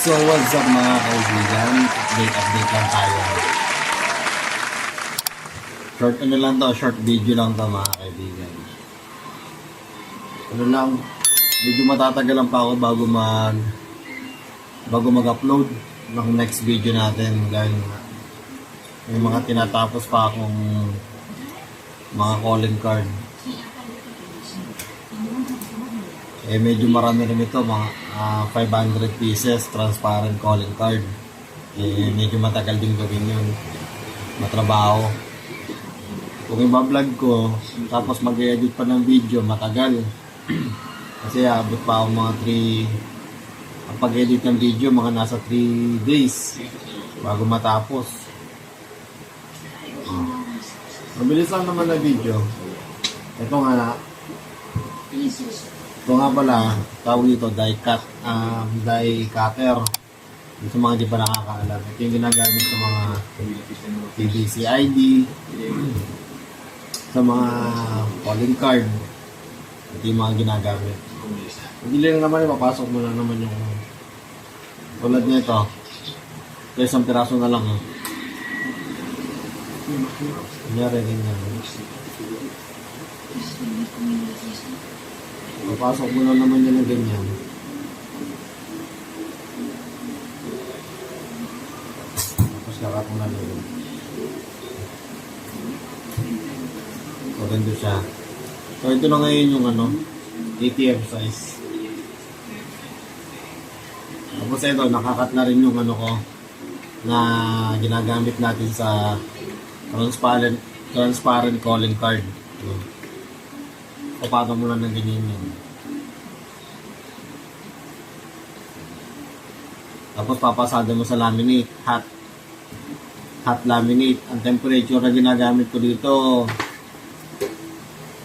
So what's up mga kaibigan? Update update lang tayo. Short ano lang to, short video lang to mga kaibigan. Ano lang, medyo matatagalan pa ako bago mag bago mag-upload ng next video natin dahil may mga tinatapos pa akong mga calling card. Eh medyo marami rin ito, mga ah, 500 pieces transparent calling card. Eh medyo matagal din gawin yun. Matrabaho. Kung iba-vlog ko, tapos mag-edit pa ng video, matagal. Kasi abot pa ako mga 3 ang pag-edit ng video, mga nasa 3 days bago matapos. Hmm. Mabilis lang naman na video. Ito nga, ito nga pala, tawag dito, die cut, um, die cutter. Sa mga di pa nakakaalam. Ito yung ginagamit sa mga PVC ID, sa mga calling card. Ito yung mga ginagamit. Hindi lang naman, mapasok mo lang naman yung tulad nito. Ito isang piraso na lang. Oh. Kunyari, ganyan. Papasok mo na naman yan ng ganyan. Tapos kakat mo na lang. So, ganito siya. So, ito na ngayon yung ano, ATM size. Tapos ito, nakakat na rin yung ano ko na ginagamit natin sa transparent transparent calling card. Yun. Papatong mo lang ng ganyan yun. Tapos papasada mo sa laminate, hot hot laminate. Ang temperature na ginagamit ko dito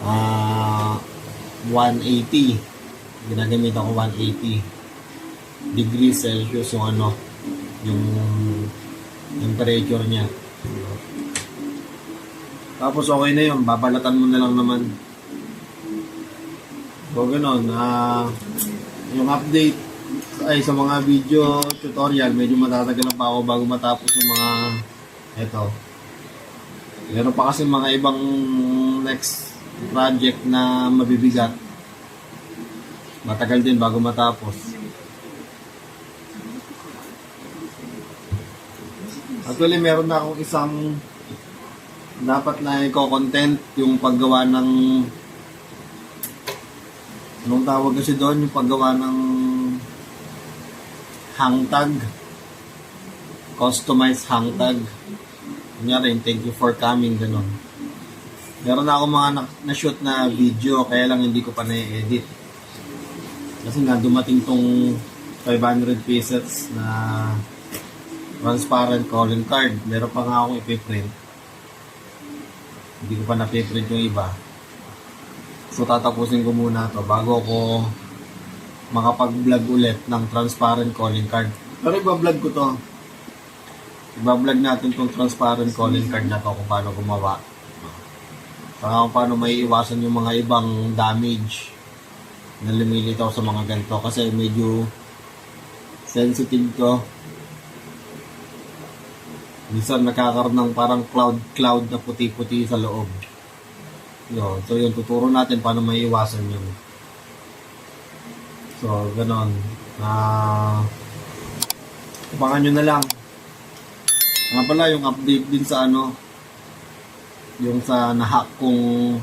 ah 180. Ginagamit ako 180 degrees Celsius yung ano yung temperature niya. Tapos okay na yun, babalatan mo na lang naman. So, ganun. ah yung update ay sa mga video tutorial, medyo matatagalan pa ako bago matapos yung mga eto. Meron pa kasi mga ibang next project na mabibigat. Matagal din bago matapos. Actually, meron na akong isang dapat na i-content yung paggawa ng anong tawag kasi doon yung paggawa ng hang tag customized hang tag kunyari thank you for coming ganun. Meron na ako mga na- na-shoot na video kaya lang hindi ko pa na-edit. Kasi nga dumating tong 500 pieces na transparent calling card. Meron pa nga akong ipiprint. Hindi ko pa napiprint yung iba. So tatapusin ko muna to bago ako makapag-vlog ulit ng transparent calling card. Pero iba-vlog ko to. Iba-vlog natin tong transparent calling card na to kung paano gumawa. Saka kung paano may iwasan yung mga ibang damage na lumilitaw sa mga ganito kasi medyo sensitive to minsan nakakaroon ng parang cloud cloud na puti-puti sa loob. Yun. So yun, tuturo natin paano may iwasan yun. So, ganon. Ah, abangan nyo na lang. Nga pala, yung update din sa ano, yung sa nahack kong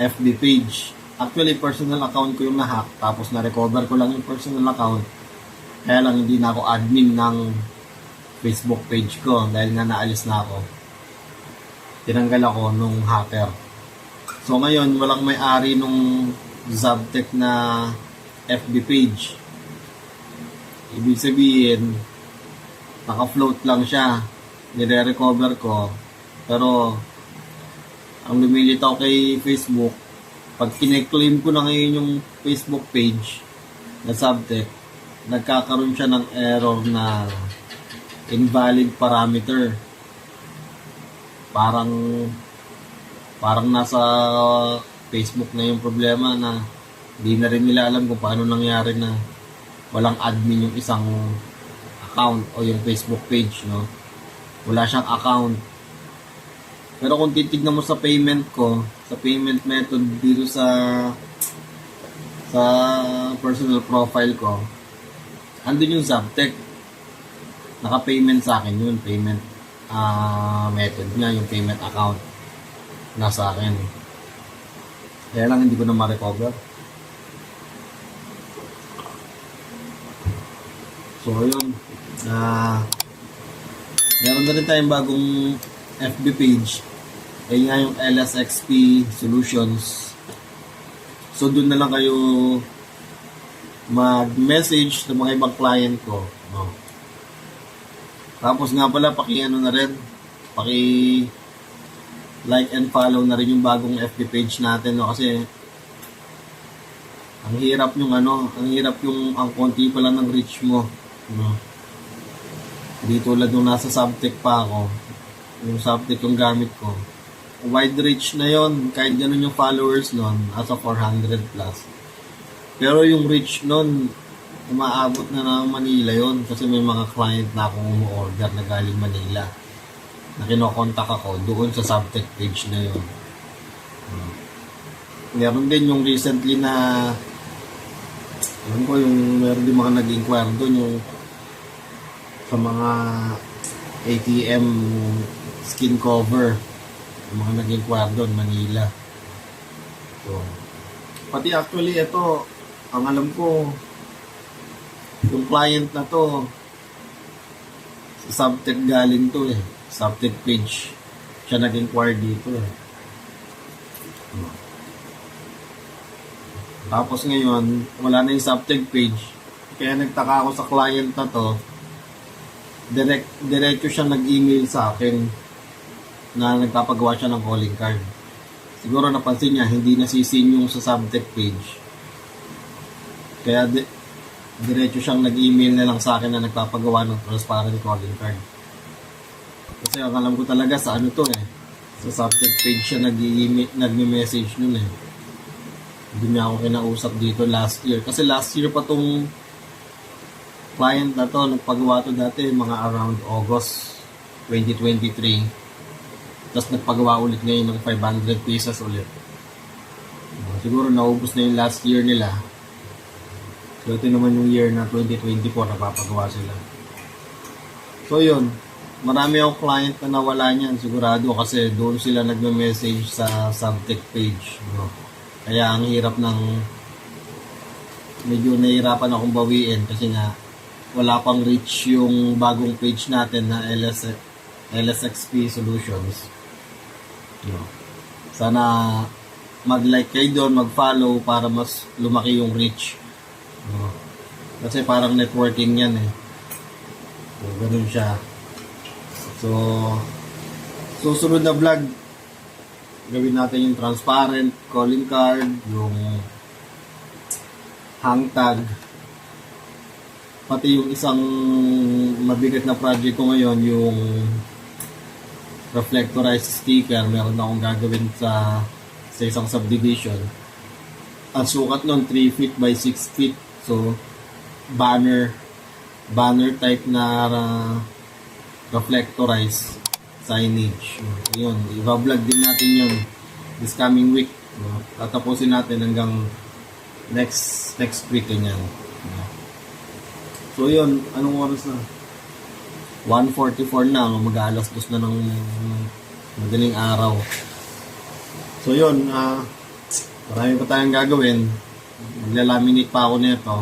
FB page. Actually, personal account ko yung nahack, tapos na-recover ko lang yung personal account. Kaya lang hindi na ako admin ng Facebook page ko dahil nga naalis na ako. Tinanggal ako nung hacker. So ngayon, walang may-ari nung Zabtec na FB page. Ibig sabihin, naka-float lang siya. Nire-recover ko. Pero, ang lumilitaw kay Facebook, pag kine-claim ko na ngayon yung Facebook page na Zabtec, nagkakaroon siya ng error na invalid parameter. Parang parang nasa Facebook na yung problema na hindi na rin nila alam kung paano nangyari na walang admin yung isang account o yung Facebook page, no? Wala siyang account. Pero kung titignan mo sa payment ko, sa payment method dito sa sa personal profile ko, andun yung Zaptec. Naka-payment sa akin yun, payment ah method niya, yung payment account nasa akin. Kaya lang hindi ko na ma-recover. So, yun. Ah, meron na rin tayong bagong FB page. Ayun nga yung LSXP Solutions. So, doon na lang kayo mag-message sa mga ibang client ko. No? Tapos nga pala, paki-ano na rin, paki like and follow na rin yung bagong FB page natin no kasi ang hirap yung ano, ang hirap yung ang konti pa lang ng reach mo. No? Di tulad nung nasa subtech pa ako, yung subtech yung gamit ko. Wide reach na yon kahit ganun yung followers nun, asa 400 plus. Pero yung reach nun, umaabot na ng Manila yon kasi may mga client na akong umu-order na galing Manila na kinokontak ako doon sa subtech page na yun. Hmm. Meron din yung recently na alam ko yung meron din mga nag-inquire doon yung sa mga ATM skin cover yung mga nag-inquire doon Manila. So, pati actually ito ang alam ko yung client na to sa subtech galing to eh subtech page siya nag-inquire dito eh. Tapos ngayon, wala na yung subtech page. Kaya nagtaka ako sa client na to. Direct, diretso siya nag-email sa akin na nagpapagawa siya ng calling card. Siguro napansin niya, hindi nasisin yung sa subject page. Kaya di, diretso siyang nag-email na lang sa akin na nagpapagawa ng transparent calling card. Kasi ang alam ko talaga sa ano to eh. Sa subject page siya nag-email, nag-message nun eh. Hindi niya ako kinausap dito last year. Kasi last year pa tong client na to, nagpagawa to dati mga around August 2023. Tapos nagpagawa ulit ngayon ng 500 pieces ulit. Siguro naubos na yung last year nila. So ito naman yung year na 2024 napapagawa sila. So yun, marami akong client na nawala niyan sigurado kasi doon sila nagme-message sa subject page. No? Kaya ang hirap ng medyo nahihirapan akong bawiin kasi nga wala pang reach yung bagong page natin na LS, LSXP Solutions. No. Sana mag-like kayo doon, mag-follow para mas lumaki yung reach. No. Kasi parang networking yan eh. So, ganun siya. So, susunod na vlog, gawin natin yung transparent calling card, yung hang tag, pati yung isang mabigat na project ko ngayon, yung reflectorized sticker, meron na akong gagawin sa sa isang subdivision. Ang sukat nun, 3 feet by 6 feet. So, banner, banner type na uh, reflectorized signage. Yun, i-vlog din natin yun this coming week. No? Tatapusin natin hanggang next next week ganyan. So yun, anong oras na? 1.44 na, mag-aalas dos na ng madaling araw. So yun, ah marami pa tayong gagawin. Maglalaminate pa ako nito.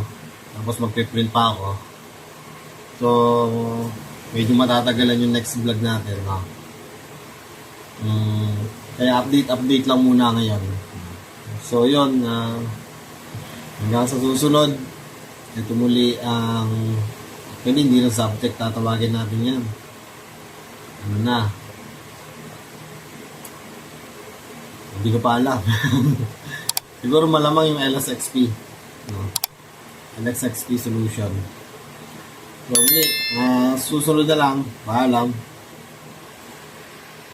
Tapos magpiprint pa ako. So, medyo matatagalan yung next vlog natin. No? Mm, kaya update-update lang muna ngayon. So, yun. Uh, hanggang sa susunod, ito muli ang actually hindi na subject tatawagin natin yan. Ano na? Hindi ko pa alam. Siguro malamang yung LSXP. No? LSXP solution. So, muli, uh, susunod na lang. Paalam.